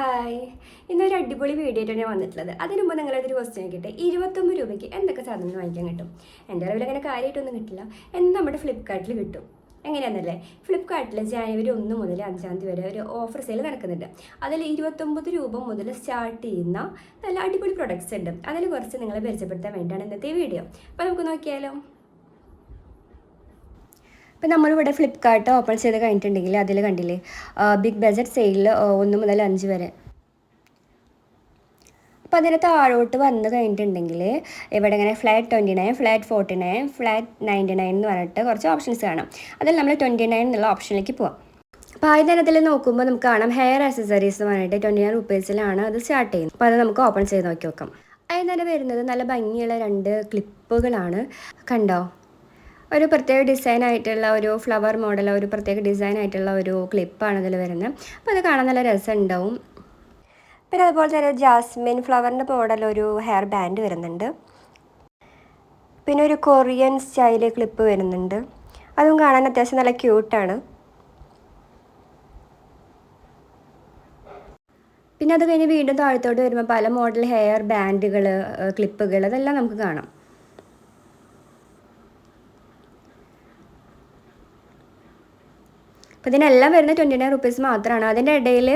Hi ഇന്നൊരു അടിപൊളി video ഞാൻ വന്നിട്ടുള്ളത്. അതിന് മുമ്പ് നിങ്ങളൊരു ക്വസ്റ്റ്യൻ കിട്ടെ ഇരുപത്തൊമ്പത് രൂപയ്ക്ക് എന്തൊക്കെ സാധനങ്ങൾ വാങ്ങിക്കാൻ കിട്ടും? എന്റെ അറിവിൽ അങ്ങനെ കാര്യമായിട്ടൊന്നും കിട്ടില്ല. എന്ന് നമ്മുടെ ഫ്ലിപ്കാർട്ടിൽ കിട്ടും? എങ്ങനെയാണെന്നല്ലേ ഫ്ലിപ്കാർട്ടിൽ ജാനുവരി ഒന്ന് മുതൽ അഞ്ചാം തീയതി വരെ ഒരു ഓഫർ സെയിൽ നടക്കുന്നുണ്ട്. അതിൽ ഇരുപത്തൊമ്പത് രൂപ മുതൽ സ്റ്റാർട്ട് ചെയ്യുന്ന നല്ല അടിപൊളി പ്രൊഡക്ട്സ് ഉണ്ട്. അതിൽ കുറച്ച് നിങ്ങളെ പരിചയപ്പെടുത്താൻ വേണ്ടിയാണ് ഇന്നത്തെ വീഡിയോ അപ്പോൾ നമുക്ക് നോക്കിയാലോ? ഇപ്പം നമ്മളിവിടെ ഫ്ലിപ്കാർട്ട് ഓപ്പൺ ചെയ്ത് കഴിഞ്ഞിട്ടുണ്ടെങ്കിൽ അതിൽ കണ്ടില്ലേ ബിഗ് ബജറ്റ് സെയിലിൽ ഒന്ന് മുതൽ അഞ്ച് വരെ. അപ്പോൾ അതിന് താഴോട്ട് വന്നു കഴിഞ്ഞിട്ടുണ്ടെങ്കിൽ ഇവിടെ ഇങ്ങനെ flat twenty nine flat forty nine flat ninety nine എന്ന് പറഞ്ഞിട്ട് കുറച്ച് ഓപ്ഷൻസ് കാണാം. അതിൽ നമ്മൾ ട്വന്റി നയൻ എന്നുള്ള ഓപ്ഷനിലേക്ക് പോവാം. അപ്പോൾ ആദ്യം തന്നെ നോക്കുമ്പോൾ നമുക്ക് കാണാം ഹെയർ ആക്സസറീസ് എന്ന് പറഞ്ഞിട്ട് ട്വന്റി നയൻ റുപ്പീസിലാണ് അത് സ്റ്റാർട്ട് ചെയ്യുന്നത്. അപ്പോൾ അത് നമുക്ക് ഓപ്പൺ ചെയ്ത് നോക്കി നോക്കാം. അതിന് തന്നെ വരുന്നത് നല്ല ഭംഗിയുള്ള രണ്ട് ക്ലിപ്പുകളാണ് കണ്ടോ? ഒരു പ്രത്യേക ഡിസൈൻ ആയിട്ടുള്ള ഒരു ഫ്ലവർ മോഡൽ ഒരു പ്രത്യേക ഡിസൈൻ ആയിട്ടുള്ള ഒരു ക്ലിപ്പാണ് ഇതിൽ വരുന്നത് അപ്പോൾ അത് കാണാൻ നല്ല രസമുണ്ടാവും പിന്നെ അതുപോലെ തന്നെ ജാസ്മിൻ ഫ്ലവറിന്റെ മോഡൽ ഒരു ഹെയർ ബാൻഡ് വരുന്നുണ്ട്. പിന്നെ ഒരു കൊറിയൻ സ്റ്റൈൽ ക്ലിപ്പ് വരുന്നുണ്ട്. അതും കാണാൻ അത്യാവശ്യം നല്ല ക്യൂട്ടാണ് പിന്നെ അത് കഴിഞ്ഞ് വീണ്ടും താഴത്തോട്ട് വരുമ്പോൾ പല മോഡൽ ഹെയർ ബാൻഡുകൾ ക്ലിപ്പുകൾ അതെല്ലാം നമുക്ക് കാണാം. അപ്പോൾ ഇതിനെല്ലാം വരുന്നത് ട്വന്റി നയൻ റുപ്പീസ് മാത്രമാണ് അതിന്റെ ഇടയിൽ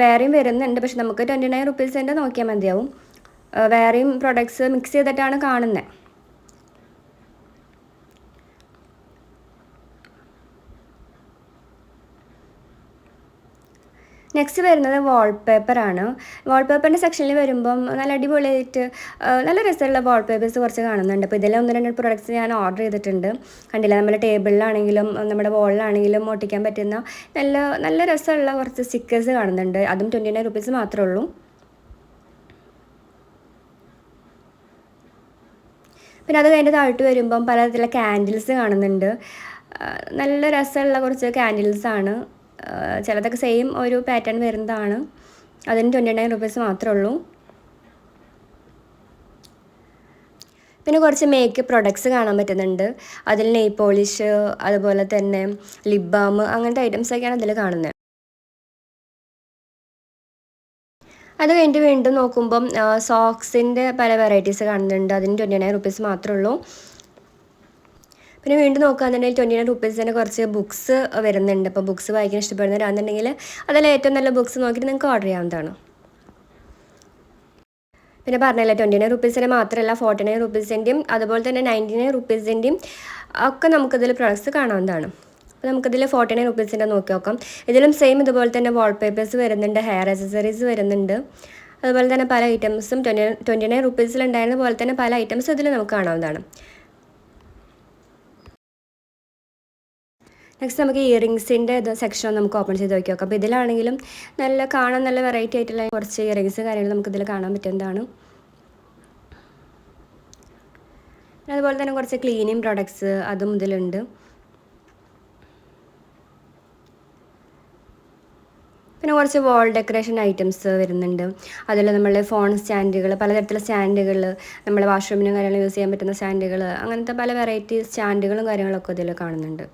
വേറെയും വരുന്നുണ്ട്. പക്ഷെ നമുക്ക് ട്വന്റി നയൻ റുപ്പീസിന്റെ നോക്കിയാൽ മതിയാവും. വേറെയും പ്രൊഡക്ട്സ് മിക്സ് ചെയ്തിട്ടാണ് കാണുന്നത് നെക്സ്റ്റ് വരുന്നത് വാൾപേപ്പറാണ് വാൾപേപ്പറിന്റെ സെക്ഷനിൽ വരുമ്പം നല്ല അടിപൊളിയായിട്ട് നല്ല രസമുള്ള വാൾപേപ്പേഴ്സ് കുറച്ച് കാണുന്നുണ്ട്. അപ്പോൾ ഇതെല്ലാം ഒന്ന് രണ്ട് പ്രൊഡക്ട്സ് ഞാൻ ഓർഡർ ചെയ്തിട്ടുണ്ട്. കണ്ടില്ല? നമ്മുടെ ടേബിളിലാണെങ്കിലും നമ്മുടെ വാളിലാണെങ്കിലും ഒട്ടിക്കാൻ പറ്റുന്ന നല്ല നല്ല രസമുള്ള കുറച്ച് സ്റ്റിക്കേഴ്സ് കാണുന്നുണ്ട്. അതും ട്വന്റി നയൻ റുപ്പീസ് മാത്രമേ ഉള്ളൂ. പിന്നെ അത് കഴിഞ്ഞ് താഴ്ത്ത് വരുമ്പം പലതരത്തിലുള്ള ക്യാൻഡിൽസ് കാണുന്നുണ്ട്. നല്ല രസമുള്ള കുറച്ച് ക്യാൻഡിൽസാണ് ചിലതൊക്കെ സെയിം ഒരു പാറ്റേൺ വരുന്നതാണ്. അതിന് ട്വന്റി നയൻ റുപ്പീസ് മാത്രമേ ഉള്ളൂ പിന്നെ കുറച്ച് മേക്കപ്പ് പ്രൊഡക്ട്സ് കാണാൻ പറ്റുന്നുണ്ട്. അതിൽ നെയ് പോളിഷ് അതുപോലെ തന്നെ ലിപ് ബാം അങ്ങനത്തെ ഐറ്റംസൊക്കെയാണ് അതിൽ കാണുന്നത്. അത് കഴിഞ്ഞ് വീണ്ടും നോക്കുമ്പം സോക്സിന്റെ പല വെറൈറ്റീസ് കാണുന്നുണ്ട്. അതിന് ട്വന്റി നയൻ റുപ്പീസ് മാത്രമേ ഉള്ളൂ പിന്നെ വീണ്ടും നോക്കുകയാണെന്നുണ്ടെങ്കിൽ ട്വന്റി നയൻ റുപ്പീസിന്റെ കുറച്ച് ബുക്സ് വരുന്നുണ്ട്. അപ്പോൾ ബുക്സ് വായിക്കാൻ ഇഷ്ടപ്പെടുന്നവരാണെന്നുണ്ടെങ്കിൽ അതിൽ ഏറ്റവും നല്ല ബുക്സ് നോക്കിയിട്ട് നിങ്ങൾക്ക് ഓർഡർ ചെയ്യാവുന്നതാണ്. പിന്നെ പറഞ്ഞല്ലേ ട്വന്റി നയൻ റുപ്പീസിന്റെ മാത്രമല്ല ഫോർട്ടി നയൻ റുപ്പീസിന്റെയും അതുപോലെ തന്നെ നയന്റി നയൻ റുപ്പീസിന്റെയും ഒക്കെ നമുക്കിതിൽ പ്രൊഡക്ട്സ് കാണാവുന്നതാണ്. അപ്പോൾ നമുക്കിതിൽ ഫോർട്ടി നയൻ റുപ്പീസിന്റെ നോക്കി നോക്കാം. ഇതിലും സെയിം ഇതുപോലെ തന്നെ വാൾപേപ്പേഴ്സ് വരുന്നുണ്ട് ഹെയർ അക്സസറീസ് വരുന്നുണ്ട്. അതുപോലെ തന്നെ പല ഐറ്റംസും ട്വന്റി ട്വന്റി നയൻ റുപ്പീസിലുണ്ടായിരുന്ന പോലെ തന്നെ പല ഐറ്റംസും ഇതിൽ നമുക്ക് കാണാവുന്നതാണ്. നെക്സ്റ്റ് നമുക്ക് ഇയറിങ്സിന്റെ ഇത് സെക്ഷൻ നമുക്ക് ഓപ്പൺ ചെയ്ത് നോക്കി നോക്കാം. അപ്പോൾ ഇതിലാണെങ്കിലും നല്ല കാണാൻ നല്ല വെറൈറ്റി ആയിട്ടുള്ള കുറച്ച് ഇയറിങ്സ് കാര്യങ്ങൾ നമുക്ക് ഇതിൽ കാണാൻ പറ്റുന്നതാണ് അതുപോലെ തന്നെ കുറച്ച് ക്ലീനിങ് പ്രോഡക്ട്സ് അതും ഇതിലുണ്ട്. പിന്നെ കുറച്ച് വാൾ ഡെക്കറേഷൻ ഐറ്റംസ് വരുന്നുണ്ട്. അതിൽ നമ്മൾ ഫോൺ സ്റ്റാൻഡുകൾ പലതരത്തിലുള്ള സ്റ്റാൻഡുകൾ നമ്മൾ വാഷ്റൂമിനും കാര്യങ്ങളും യൂസ് ചെയ്യാൻ പറ്റുന്ന സ്റ്റാൻഡുകൾ അങ്ങനത്തെ പല വെറൈറ്റി സ്റ്റാൻഡുകളും കാര്യങ്ങളൊക്കെ ഇതിൽ കാണുന്നുണ്ട്.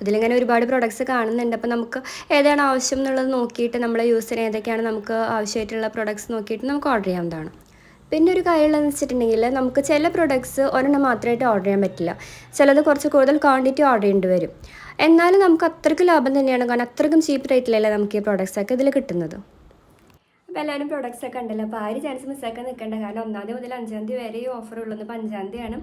ഇതിലിങ്ങനെ ഒരുപാട് പ്രൊഡക്ട്സ് കാണുന്നുണ്ട്. അപ്പോൾ നമുക്ക് ഏതാണ് ആവശ്യം എന്നുള്ളത് നോക്കിയിട്ട് നമ്മൾ യൂസ് ചെയ്യുന്ന ഏതൊക്കെയാണ് നമുക്ക് ആവശ്യമായിട്ടുള്ള പ്രൊഡക്ട്സ് നോക്കിയിട്ട് നമുക്ക് ഓർഡർ ചെയ്യാവുന്നതാണ് പിന്നെ ഒരു കാര്യമുള്ളതെന്ന് വെച്ചിട്ടുണ്ടെങ്കിൽ നമുക്ക് ചില പ്രൊഡക്ട്സ് ഒരെണ്ണം മാത്രമായിട്ട് ഓർഡർ ചെയ്യാൻ പറ്റില്ല. ചിലത് കുറച്ച് കൂടുതൽ ക്വാണ്ടിറ്റി ഓർഡർ ചെയ്യേണ്ടി വരും. എന്നാലും നമുക്ക് അത്രയ്ക്ക് ലാഭം തന്നെയാണ്. കാരണം അത്രയ്ക്കും ചീപ്പ് റേറ്റിലല്ലേ നമുക്ക് ഈ പ്രൊഡക്ട്സൊക്കെ ഇതിൽ കിട്ടുന്നത്. അപ്പോൾ എല്ലാവരും പ്രൊഡക്ട്സ് ഒക്കെ ഉണ്ടല്ലോ. അപ്പോൾ ആ ഒരു ചാൻസ് മിസ്സാക്കാൻ നിൽക്കേണ്ട കാരണം ഒന്നാം തീയതി മുതൽ അഞ്ചാം തീയതി വരെ ഈ ഓഫർ ഉള്ളത് ഇപ്പോൾ അഞ്ചാം തീയതിയാണ്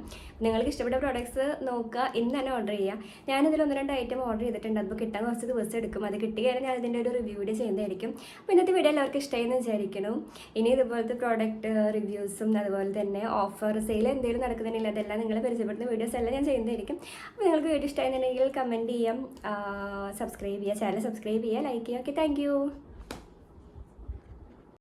നിങ്ങൾക്ക് ഇഷ്ടപ്പെട്ട പ്രൊഡക്ട്സ് നോക്കുക. ഇന്ന് തന്നെ ഓർഡർ ചെയ്യുക. ഞാനിതിൽ ഒന്ന് രണ്ട് ഐറ്റം ഓർഡർ ചെയ്തിട്ടുണ്ട്. അപ്പോൾ കിട്ടാൻ കുറച്ച് ദിവസം എടുക്കും. അത് കിട്ടിയാലും ഞാൻ ഇതിന്റെ ഒരു റിവ്യൂ വീഡിയോ ചെയ്യുന്നതായിരിക്കും. അപ്പോൾ ഇന്നത്തെ വീഡിയോ എല്ലാവർക്കും ഇഷ്ടമായെന്ന് വിചാരിക്കണം ഇനി ഇതുപോലത്തെ പ്രോഡക്റ്റ് റിവ്യൂസും അതുപോലെ തന്നെ ഓഫർ സെയിൽ എന്തെങ്കിലും നടക്കുന്നുണ്ടെങ്കിൽ അതെല്ലാം നിങ്ങൾ പരിചയപ്പെടുന്ന വീഡിയോസ് എല്ലാം ഞാൻ ചെയ്യുന്നതായിരിക്കും. അപ്പോൾ നിങ്ങൾക്ക് വീഡിയോ ഇഷ്ടമായിരുന്നുണ്ടെങ്കിൽ കമന്റ് ചെയ്യാം. സബ്സ്ക്രൈബ് ചെയ്യുക. ചാനൽ സബ്സ്ക്രൈബ് ചെയ്യുക. ലൈക്ക് ചെയ്യുക. Okay thank